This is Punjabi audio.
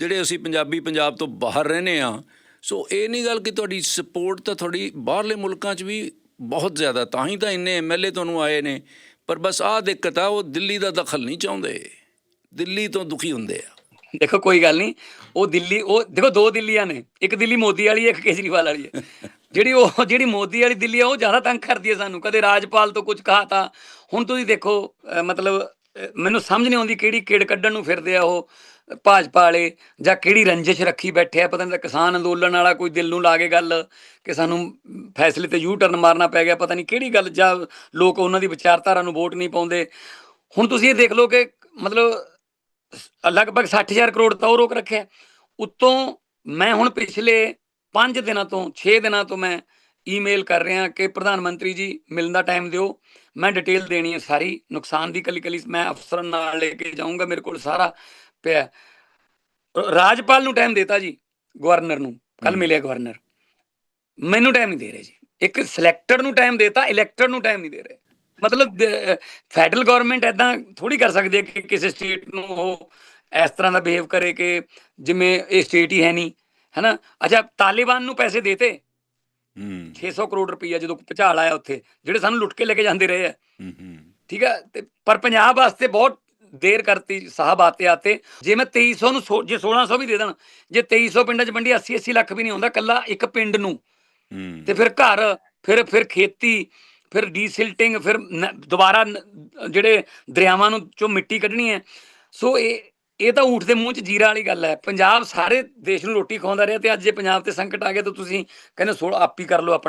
ਜਿਹੜੇ ਅਸੀਂ ਪੰਜਾਬੀ ਪੰਜਾਬ ਤੋਂ ਬਾਹਰ ਰਹਿੰਦੇ ਆ ਸੋ ਇਹ ਨਹੀਂ ਗੱਲ ਕਿ ਤੁਹਾਡੀ ਸਪੋਰਟ ਤਾਂ ਤੁਹਾਡੀ ਬਾਹਰਲੇ ਮੁਲਕਾਂ 'ਚ ਵੀ ਬਹੁਤ ਜ਼ਿਆਦਾ ਤਾਂ ਹੀ ਤਾਂ ਇੰਨੇ ਐਮਐਲਏ ਤੁਹਾਨੂੰ ਆਏ ਨੇ ਪਰ ਬਸ ਆਹ ਦਿੱਕਤ ਆ ਉਹ ਦਿੱਲੀ ਦਾ ਦਖਲ ਨਹੀਂ ਚਾਹੁੰਦੇ ਦਿੱਲੀ ਤੋਂ ਦੁਖੀ ਹੁੰਦੇ ਆ। ਦੇਖੋ ਕੋਈ ਗੱਲ ਨਹੀਂ ਉਹ ਦਿੱਲੀ ਉਹ ਦੇਖੋ ਦੋ ਦਿੱਲੀਆਂ ਨੇ ਇੱਕ ਦਿੱਲੀ ਮੋਦੀ ਵਾਲੀ ਇੱਕ ਕੇਜਰੀਵਾਲ ਵਾਲੀ ਹੈ। ਜਿਹੜੀ ਉਹ ਜਿਹੜੀ ਮੋਦੀ ਵਾਲੀ ਦਿੱਲੀ ਆ ਉਹ ਜ਼ਿਆਦਾ ਤੰਗ ਕਰਦੀ ਹੈ ਸਾਨੂੰ ਕਦੇ ਰਾਜਪਾਲ ਤੋਂ ਕੁਝ ਕਹਾ ਤਾਂ ਹੁਣ ਤੁਸੀਂ ਦੇਖੋ ਮਤਲਬ ਮੈਨੂੰ ਸਮਝ ਨਹੀਂ ਆਉਂਦੀ ਕਿਹੜੀ ਕਿੜ ਕੱਢਣ ਨੂੰ ਫਿਰਦੇ ਆ ਉਹ ਭਾਜਪਾ ਵਾਲੇ ਜਾਂ ਕਿਹੜੀ ਰੰਜਿਸ਼ ਰੱਖੀ ਬੈਠੇ ਆ, ਪਤਾ ਨਹੀਂ ਕਿਸਾਨ ਅੰਦੋਲਨ ਵਾਲਾ ਕੋਈ ਦਿਲ ਨੂੰ ਲਾ ਕੇ ਗੱਲ ਕਿ ਸਾਨੂੰ ਫੈਸਲੇ ਤੇ ਯੂ ਟਰਨ ਮਾਰਨਾ ਪੈ ਗਿਆ, ਪਤਾ ਨਹੀਂ ਕਿਹੜੀ ਗੱਲ, ਜਾਂ ਲੋਕ ਉਹਨਾਂ ਦੀ ਵਿਚਾਰਧਾਰਾ ਨੂੰ ਵੋਟ ਨਹੀਂ ਪਾਉਂਦੇ। ਹੁਣ ਤੁਸੀਂ ਇਹ ਦੇਖ ਲਓ ਕਿ ਮਤਲਬ ਸ- ਲਗਭਗ 60000 ਕਰੋੜ ਤਾਂ ਉਹ ਰੋਕ ਰੱਖਿਆ ਉੱਤੋਂ ਮੈਂ ਹੁਣ ਪਿਛਲੇ 5 ਦਿਨਾਂ ਤੋਂ 6 ਦਿਨਾਂ ਤੋਂ ਮੈਂ ਈਮੇਲ ਕਰ ਰਿਹਾ ਕਿ ਪ੍ਰਧਾਨ ਮੰਤਰੀ ਜੀ, ਮਿਲਣ ਦਾ ਟਾਈਮ ਦਿਓ। ਮੈਂ ਡਿਟੇਲ ਦੇਣੀ ਹੈ ਸਾਰੀ, ਨੁਕਸਾਨ ਦੀ ਕਲੀ ਕਲੀ ਮੈਂ ਅਫਸਰਾਂ ਨਾਲ ਲੈ ਕੇ ਜਾਊਂਗਾ ਮੇਰੇ ਕੋਲ ਸਾਰਾ। ਪਿਆ। ਰਾਜਪਾਲ ਨੂੰ ਟਾਈਮ ਦਿੱਤਾ ਜੀ ਗਵਰਨਰ ਨੂੰ। ਕੱਲ। ਮਿਲਿਆ ਗਵਰਨਰ ਮੈਨੂੰ ਟਾਈਮ ਨਹੀਂ ਦੇ ਰਹੇ ਜੀ। ਇੱਕ ਸਿਲੈਕਟਡ ਨੂੰ ਟਾਈਮ ਦਿੱਤਾ ਇਲੈਕਟਡ ਨੂੰ ਟਾਈਮ ਨਹੀਂ ਦੇ ਰਹੇ। ਮਤਲਬ ਫੈਡਰਲ ਗਵਰਨਮੈਂਟ ਐਦਾਂ ਥੋੜੀ ਕਰ ਸਕਦੀ ਹੈ ਕਿ ਕਿਸੇ ਸਟੇਟ ਨੂੰ ਉਹ ਇਸ ਤਰ੍ਹਾਂ ਦਾ ਬਿਹੇਵ ਕਰੇ ਕਿ ਜਿਵੇਂ ਇਹ ਸਟੇਟ ਹੀ ਹੈ ਨਹੀਂ ਹੈਨਾ? ਅੱਛਾ ਤਾਲਿਬਾਨ ਨੂੰ ਪੈਸੇ ਦੇਤੇ। ਹੂੰ। 600 ਕਰੋੜ ਰੁਪਈਆ ਜਦੋਂ ਭੁਚਾਲ ਆਇਆ ਉੱਥੇ ਜਿਹੜੇ ਸਾਨੂੰ ਲੁੱਟ ਕੇ ਲੈ ਕੇ ਜਾਂਦੇ ਰਹੇ ਆ। ਹੂੰ ਹੂੰ। ਠੀਕ ਹੈ ਤੇ ਪਰ ਪੰਜਾਬ ਵਾਸਤੇ ਬਹੁਤ ਦੇਰ ਕਰਤੀ ਸਾਹਬ ਆਤੇ ਆਤੇ। ਜੇ ਮੈਂ 2300 ਨੂੰ ਸੋ- ਜੇ 1600 ਵੀ ਦੇ ਦੇਣ ਜੇ 2300 ਪਿੰਡਾਂ 'ਚ ਵੰਡੀ 80 80 ਲੱਖ ਵੀ ਨਹੀਂ ਹੁੰਦਾ ਕੱਲਾ ਇੱਕ ਪਿੰਡ ਨੂੰ। ਹੂੰ। ਤੇ ਫਿਰ ਘਰ ਫਿਰ ਫਿਰ ਖੇਤੀ ਫਿਰ ਡੀਸਿਲਟਿੰਗ ਫਿਰ ਨ- ਦੁਬਾਰਾ ਨ- ਜਿਹੜੇ ਦਰਿਆਵਾਂ ਨੂੰ ਚੋਂ ਮਿੱਟੀ ਕੱਢਣੀ ਹੈ। ਸੋ ਇਹ ਇਹ ਤਾਂ ਊਠ ਦੇ ਮੂੰਹ 'ਚ ਜੀਰਾ ਵਾਲੀ ਗੱਲ ਹੈ। ਪੰਜਾਬ ਸਾਰੇ ਦੇਸ਼ ਨੂੰ ਰੋਟੀ ਖਵਾਉਂਦਾ ਰਿਹਾ ਤੇ ਅੱਜ ਜੇ ਪੰਜਾਬ ਤੇ ਸੰਕਟ ਆ ਗਿਆ ਤਾਂ ਤੁਸੀਂ ਕਹਿੰਦੇ ਸੋਲ ਆਪ ਹੀ ਕਰ ਲਓ ਆਪਣਾ।